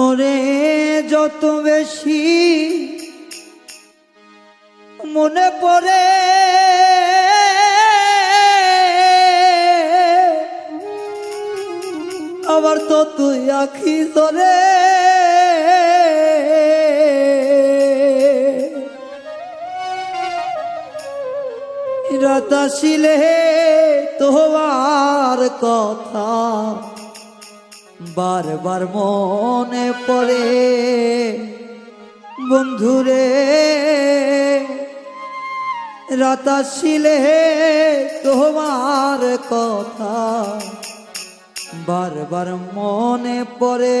ওরে যত বেশি মনে পড়ে আবার তো তুই আখি ধরে। রাতাশিলে তোমার কথা। বারবার মনে পড়ে বন্ধুরে রাতাশিলে তোমার কথা বারবার মনে পড়ে।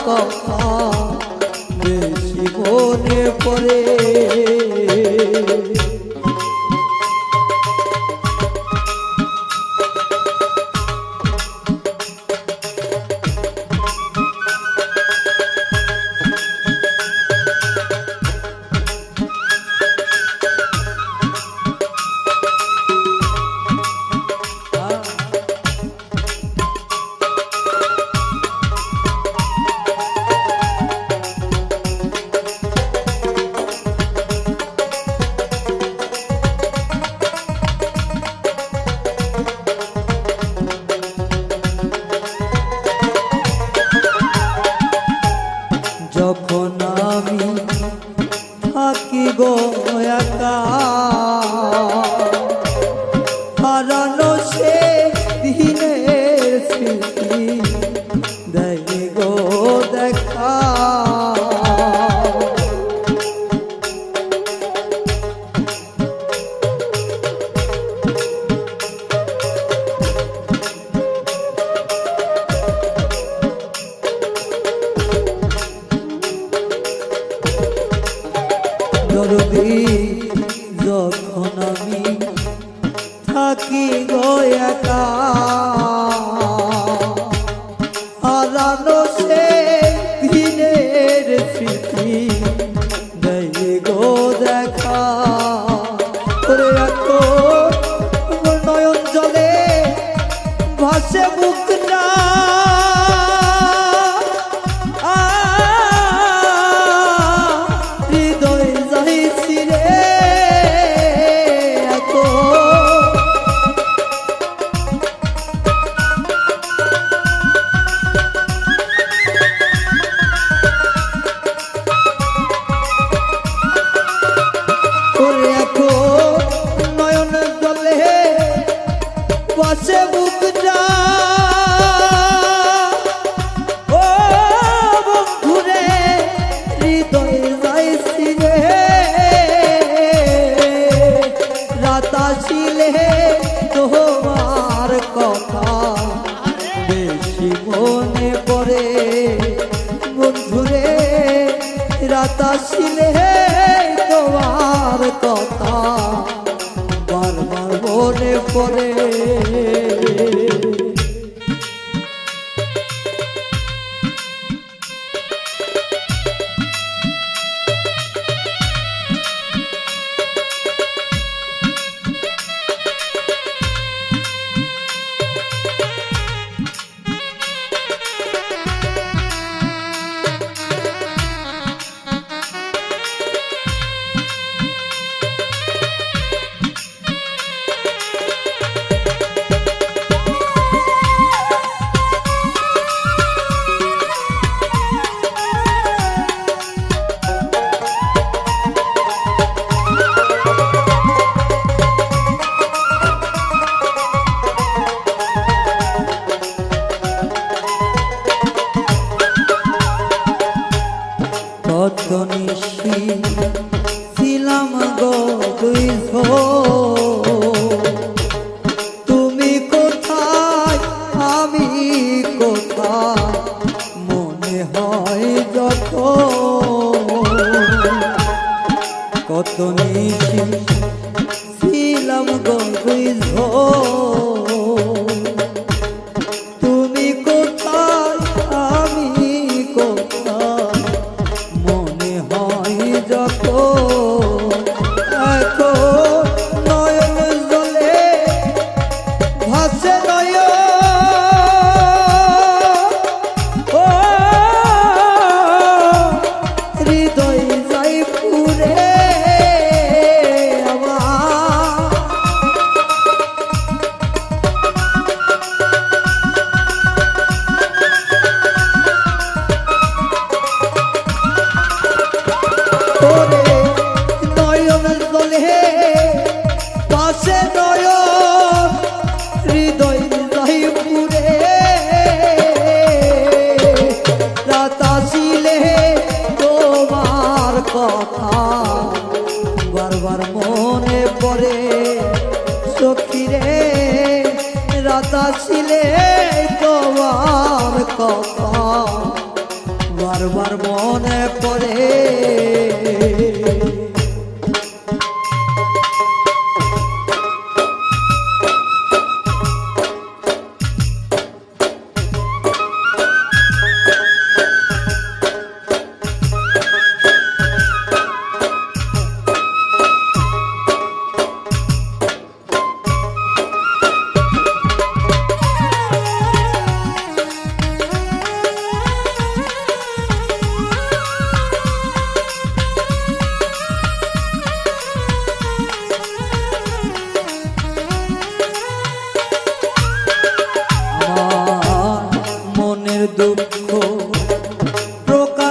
তোমার কথা যখন আমি থাকি গো একা। হারানো দিনের স্মৃতি দেয় দেখা। করে রাখো নয়ন ভাসে বুকটা হৃদয় রাতাশিলে তোমার কথা। বেশি মনে পড়ে বন্ধুরে রাতাশিলে তোমার কথা। বারবার মনে পড়ে মনে হয় যত কত নিশি ছিলাম গল্পই তুমি কোথায় আমি কোথায়? মনে হয় যত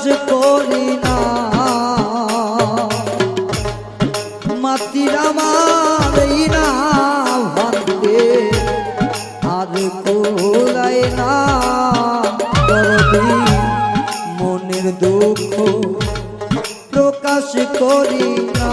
বিশ্বাস করি না। মাতির আমার না ভাববে আর কোলাই না। মনের দুঃখ প্রকাশ করি না।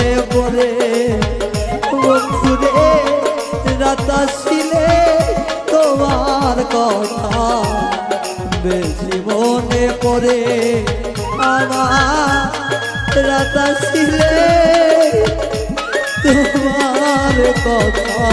মনে পড়ে। বন্ধুরে, রাতা ছিলে তোমার কথা বেশি মনে পড়ে। আমার রাতা ছিলে তোমার কথা